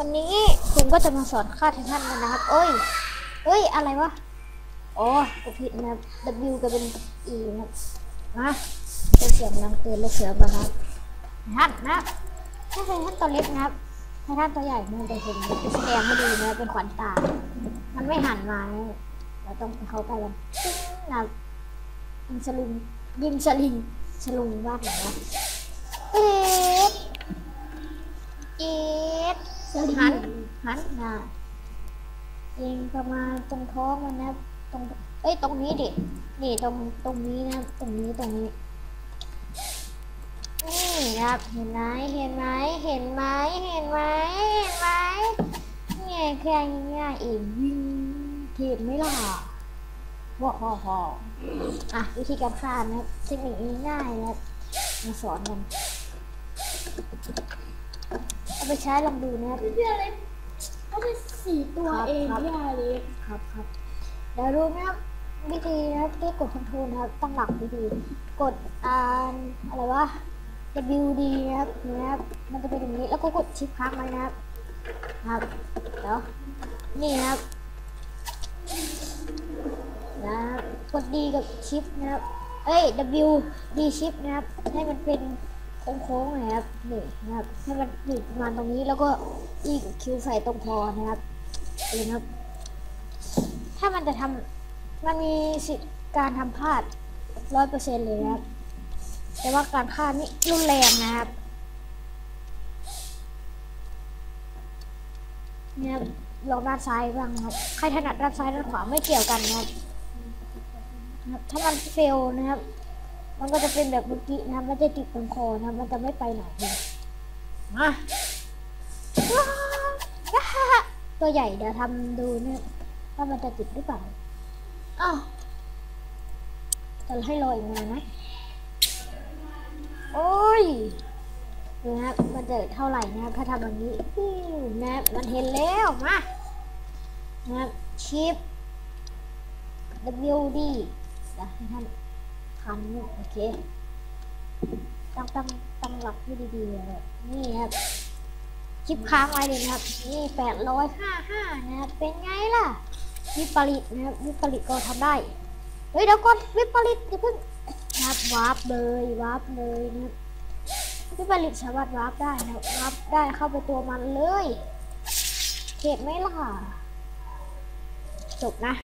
วันนี้ผมก็จะมาสอนค่าไททันกันนะครับ เอ้ย เอ้ย อะไรวะ อ๋อผิดนะครับ W ก็เป็น E นะมาเป็นเสียงดังเตือนลูกเสือมาครับททันนะครับถ้าไททันตัวเล็กนะครับไททันตัวใหญ่มันจะเห็นแสดงให้ดูนะเป็นขวัญตา มันไม่หันมาเราต้องไปเข้าใกล้กันตึ้งนะยิงสลิงยิงสลิงสลุงวาดไหนวะเอ๊ะเอ๊ะ หันหันน้ายิงประมาณตรงท้องมันนะตรงเอ้ยตรงนี้ดินี่ตรงตรงนี้นะตรงนี้ตรงนี้นี่ครับเห็นไหมเห็นไหมเห็นไหมเห็นไหมเห็นไหมเนี่ยแค่ง่ายๆเองยิงเทียไหม่ล่ะว้าวว้าวอะวิธีการฆ่านะครับเทคนิคง่ายๆนะมาสอนกัน ไปใช้ลองดูนะครับพี่อเล็กก็ได้สี่ตัวครับเองครับพี่อเล็กครับครับเดี๋ยวดูนะครับวิธีนะครับที่กดคอนโทรลนะครับตั้งหลักดีๆกดอ่านอะไรวะ WD นะครับนะครับมันจะเป็นอย่างนี้แล้วก็กดชิปค้างไว้นะครับ ครับเดี๋ยวนี่นะครับนะครับกด D กับชิปนะครับเอ้ย W D ชิปนะครับให้มันเป็น โค้งๆน่อยครับนี่นะครับให้มันอยู่ประมาณตรงนี้แล้วก็ E กับ Q ใส่ตรงคอนะครับนี่นะครับ ถ้ามันจะทำมันมีสิทธิ์การทำพลาดร้อยเปอร์เซ็นต์เลยนะครับ แต่ว่าการพลาดนี่รุนแรงนะครับเนี่ยลองด้านซ้ายบ้างครับ ใครถนัดด้านซ้ายด้านขวาไม่เกี่ยวกันนะครับ ถ้ามันเฟลนะครับ มันก็จะเป็นแบบเมื่อกี้นะครับมันจะติดตรงคอนะครับมันจะไม่ไปไหนเลยมาว้าวตัวใหญ่เดี๋ยวทำดูนะครับว่ามันจะติดหรือเปล่าอ้าวจะให้รออีกนานไหมโอ้ยดูนะครับมันจะเท่าไหร่นะครับถ้าทำแบบนี้อื้อนะครับมันเห็นแล้วมานะครับชิป WD เดี๋ยวให้ท่าน คันโอเคตั้งตั้งตั้งหลักให้ดีๆเลยนี่ครับชิปค้างไว้เลยนะครับ นี่แปดร้อยห้าห้านะครับเป็นไงล่ะ วิปริตนะครับวิปริตก็ทำได้ เฮ้ยเดี๋ยวก่อนวิปริตอย่าเพิ่งนะครับวาร์ปเลยวาร์ปเลยนะครับวิปริตสามารถวาร์ปได้นะวับวาร์ปได้เข้าไปตัวมันเลยเข็ดไหมล่ะจบนะ